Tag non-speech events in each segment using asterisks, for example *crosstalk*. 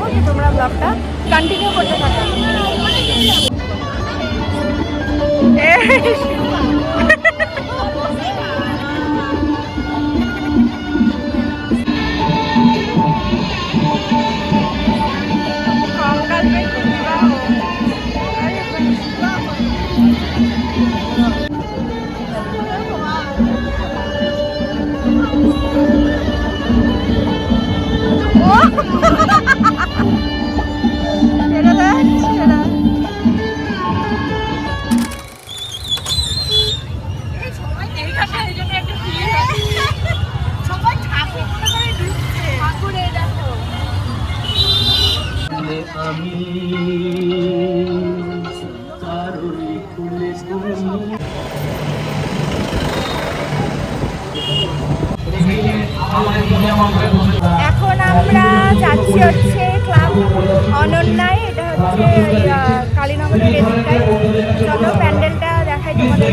দেখাবো তো তোমরা ব্লগটা কন্টিনিউ করতে থাকো। এখন আমরা যাচ্ছি হচ্ছে ক্লাব অনন্যায়। এটা হচ্ছে কালীনগরের চলো প্যান্ডেলটা দেখাই তোমাদের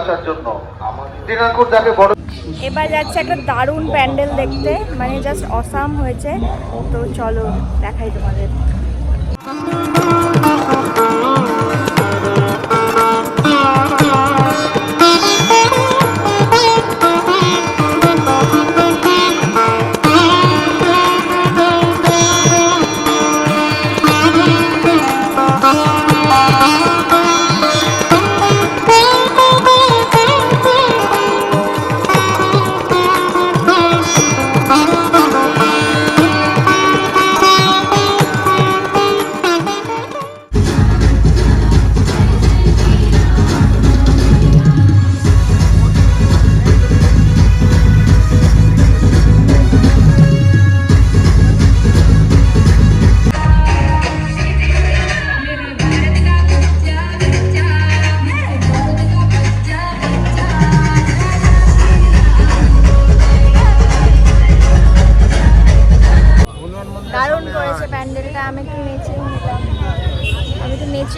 আসার জন্য। যাকে বড় এবার যাচ্ছে একটা দারুণ প্যান্ডেল দেখতে মানে জাস্ট অসাম হয়েছে। তো চলো, দেখাই তোমাদের।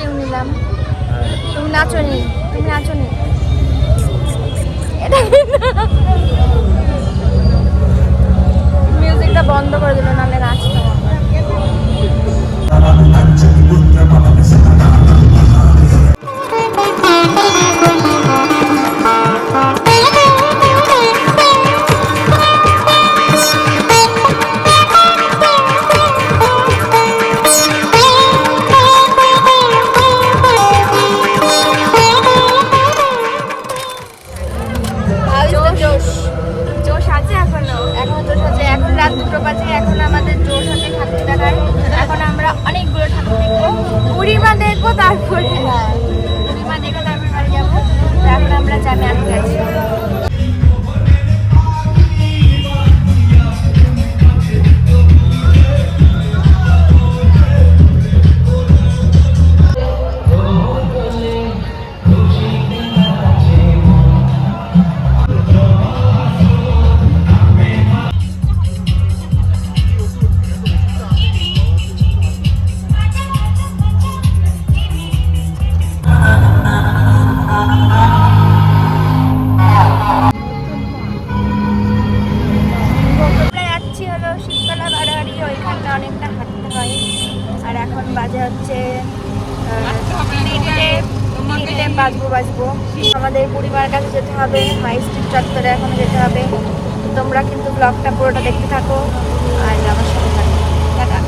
আমি নিলাম। তুমি নাচো নি, তুমি নাচো নি। এটা মিউজিকটা বন্ধ করে দিল, নাহলে নাচতাম 大拖鞋 সাজবো বাঁচবো আমাদের বুড়িমার কাছে যেতে হবে মাই স্ট্রিট চত্বরে এখন যেতে হবে। তোমরা কিন্তু ব্লগটা পুরোটা দেখতে থাকো আর আমার সাথে থাকো। টাটা।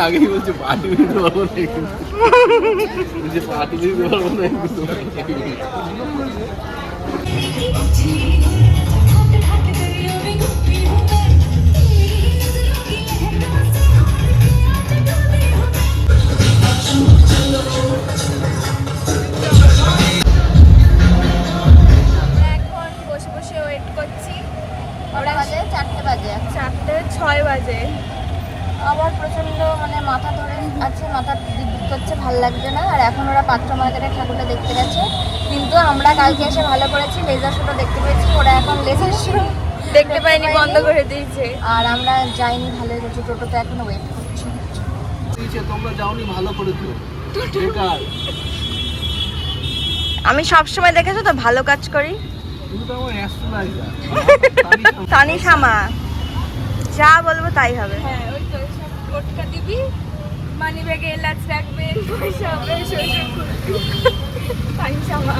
আগেই বলছে পার্টি দিতে পারব না বলছে পার্টি দিতে পারব না এসে ভালো করেছি লেজার শোটা দেখতে পেয়েছি ওরা এখন লেজার শো দেখতে পাইনি বন্ধ করে দিয়েছে। আর আমরা যাইনি ভালো করেছি টোটোতে এখন ওয়েট করছি। দিয়েছে, তোমরা যাওনি ভালো বেকার। আমি সব সময় দেখেছ তো ভালো কাজ করি? তুমি তো *laughs* তানি শামা। যা বলব তাই হবে। হ্যাঁ ওই তো টোটকা দিবি মানি ব্যাগে এলাচ রাখবেন পয়সা হবে পাঞ্জামা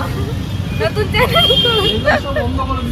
নতুন চ্যানেল বন্ধ করে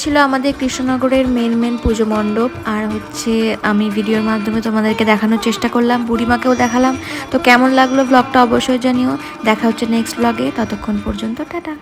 ছিল আমাদের কৃষ্ণনগরের মেন মেন পুজো মণ্ডপ আর হচ্ছে আমি ভিডিওর মাধ্যমে তোমাদেরকে দেখানোর চেষ্টা করলাম, বুড়িমাকেও দেখালাম। তো কেমন লাগল ব্লগটা অবশ্যই জানিও। দেখা হচ্ছে নেক্সট ব্লগে ততক্ষণ পর্যন্ত, টাটা।